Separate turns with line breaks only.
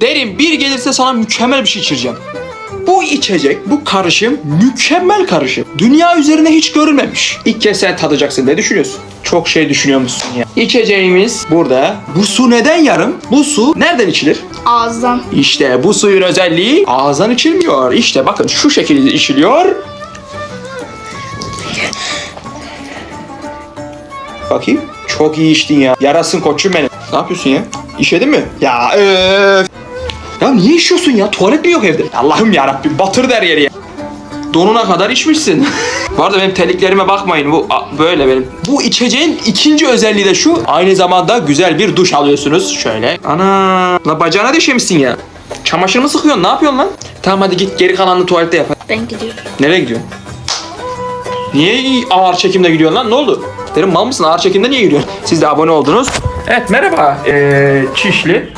Derin bir gelirse sana mükemmel bir şey içireceğim. Bu içecek, bu karışım mükemmel karışım. Dünya üzerinde hiç görülmemiş. İlk kez sen tadacaksın. Ne düşünüyorsun? Çok şey düşünüyormuşsun ya. İçeceğimiz burada. Bu su neden yarım? Bu su nereden içilir?
Ağızdan.
İşte bu suyun özelliği ağızdan içilmiyor. İşte bakın şu şekilde içiliyor. Bakayım. Çok iyi içtin ya. Yarasın koçum benim. Ne yapıyorsun ya? İşedin mi? Ya öf. Ya niye içiyorsun ya? Tuvalet mi yok evde? Allah'ım ya Rabbim batır der yeri ya. Donuna kadar içmişsin. Bu arada benim terliklerime bakmayın. Bu a, böyle benim. Bu içeceğin ikinci özelliği de şu. Aynı zamanda güzel bir duş alıyorsunuz. Şöyle. Ana. La bacağına düşemişsin ya. Çamaşır mı sıkıyorsun? Ne yapıyorsun lan? Tamam hadi git geri kalanını tuvalette yap.
Ben gidiyorum.
Nereye gidiyorsun? Niye ağır çekimde gidiyorsun lan? Ne oldu? Derim mal mısın? Ağır çekimde niye gidiyorsun? Siz de abone oldunuz. Evet merhaba ee, Çişli.